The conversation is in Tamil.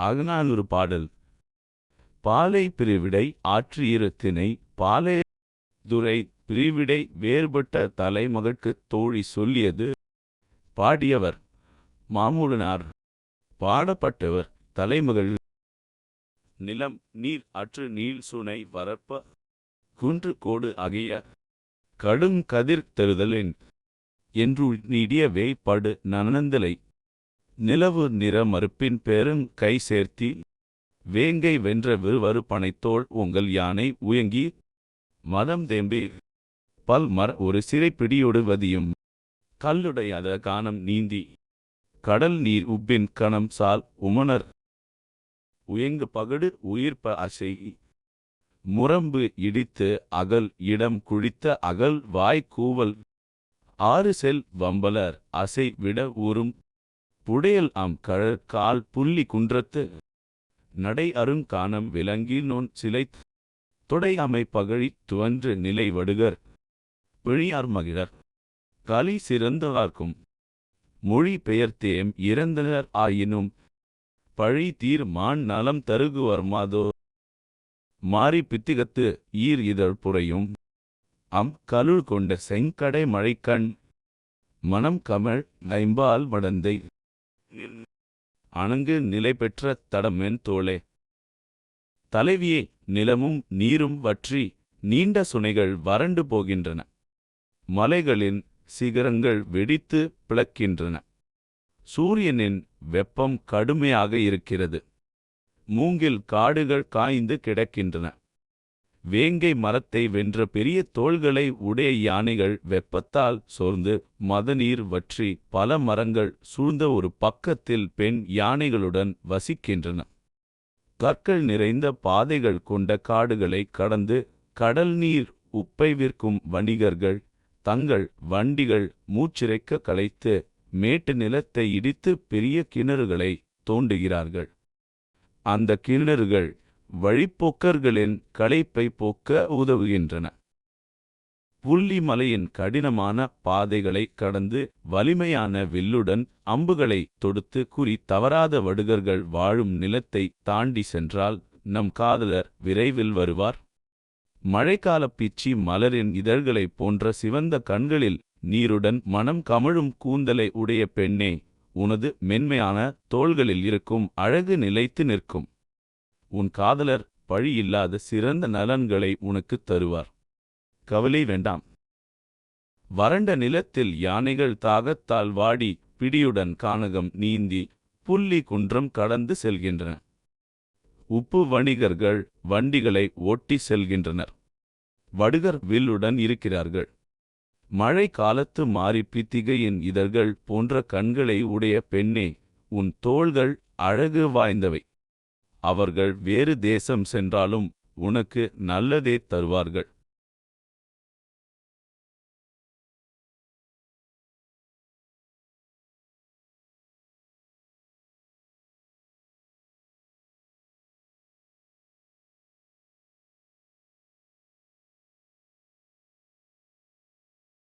அகநானூறு பாடல். பாலை பிரிவிடை ஆற்றியிருத்தினை பாலே துரை பிரிவிடை வேறுபட்ட தலைமகட்குத் தோழி சொல்லியது. பாடியவர் மாமூலனார். பாடப்பட்டவர் தலைமகள். நிலம் நீர் அற்று நீள் சுனை வரப்ப குன்று கோடு ஆகிய கடும் கதிர் தருதலின் என்று நீடிய வேய்படு நனந்தலை நிலவு நிற மறுப்பின் பெருங் கை சேர்த்தி வேங்கை வென்ற விறுவறு பனைத்தோள் உங்கள் யானை உயங்கி மதம் தேம்பி பல் மர ஒரு சிறை பிடியொடுவதியும் கல்லுடையத கானம் நீந்தி கடல் நீர் உப்பின் கணம் சால் உமணர். உயங்கு பகடு உயிர்ப்ப அசை முரம்பு இடித்து அகல் இடம் குழித்த அகல் வாய் கூவல். ஆறு செல் வம்பலர் அசை விட ஊரும் புடையல் அம் கழற் கால் புள்ளி குன்றத்து. நடை அருங் காணம் விலங்கி நோன் சிலைத். தொடை அமை பகழி துவன்று நிலை வடுகர். பிழியார் மகிழர். கலி சிறந்தவார்க்கும் மொழி பெயர்த்தேம் இறந்தனர் ஆயினும். பழி தீர் மான் நலம் தருகுவர் மாதோ. மாறி பித்திகத்து ஈர் இதழ் புரையும். அம் கலுள் கொண்ட செங்கடை மழைக்கண். மனம் கமழ் ஐம்பால் மடந்தை. அணங்கு நிலை பெற்ற தடமென் தோளே. தலைவியே நிலமும் நீரும் வற்றி நீண்ட சுனைகள் வறண்டு போகின்றன. மலைகளின் சிகரங்கள் வெடித்து பிளக்கின்றன. சூரியனின் வெப்பம் கடுமையாக இருக்கிறது. மூங்கில் காடுகள் காய்ந்து கிடக்கின்றன. வேங்கை மரத்தை வென்ற பெரிய தோள்களை உடைய யானைகள் வெப்பத்தால் சோர்ந்து மதநீர் வற்றி பல மரங்கள் சூழ்ந்த ஒரு பக்கத்தில் பெண் யானைகளுடன் வசிக்கின்றன. கற்கள் நிறைந்த பாதைகள் கொண்ட காடுகளை கடந்து கடல் நீர் உப்பை விற்கும் வணிகர்கள் தங்கள் வண்டிகள் மூச்சிறைக்க களைத்து மேட்டு நிலத்தை இடித்து பெரிய கிணறுகளை தோண்டுகிறார்கள். அந்த கிணறுகள் வழிப்போக்கர்களின் களைப்பை போக்க உதவுகின்றன. புள்ளி மலையின் கடினமான பாதைகளை கடந்து வலிமையான வில்லுடன் அம்புகளை தொடுத்து குறி தவறாத வடுகர்கள் வாழும் நிலத்தை தாண்டி சென்றால் நம் காதலர் விரைவில் வருவார். மழைக்கால பிச்சி மலரின் இதழ்களைப் போன்ற சிவந்த கண்களில் நீருடன் மனம் கமழும் கூந்தலை உடைய பெண்ணே உனது மென்மையான தோள்களில் இருக்கும் அழகு நிலைத்து நிற்கும். உன் காதலர் பழி இல்லாத சிறந்த நலன்களை உனக்குத் தருவார். கவலை வேண்டாம். வறண்ட நிலத்தில் யானைகள் தாகத்தால் வாடி பிடியுடன் கானகம் நீந்தி புள்ளி குன்றம் கடந்து செல்கின்றன. உப்பு வணிகர்கள் வண்டிகளை ஓட்டி செல்கின்றனர். வடுகர் வில்லுடன் இருக்கிறார்கள். மழை காலத்து மாறி பித்திகையின் இதழ்கள் போன்ற கண்களை உடைய பெண்ணே உன் தோள்கள் அழகு வாய்ந்தவை. அவர்கள் வேறு தேசம் சென்றாலும் உனக்கு நல்லதே தருவார்கள்.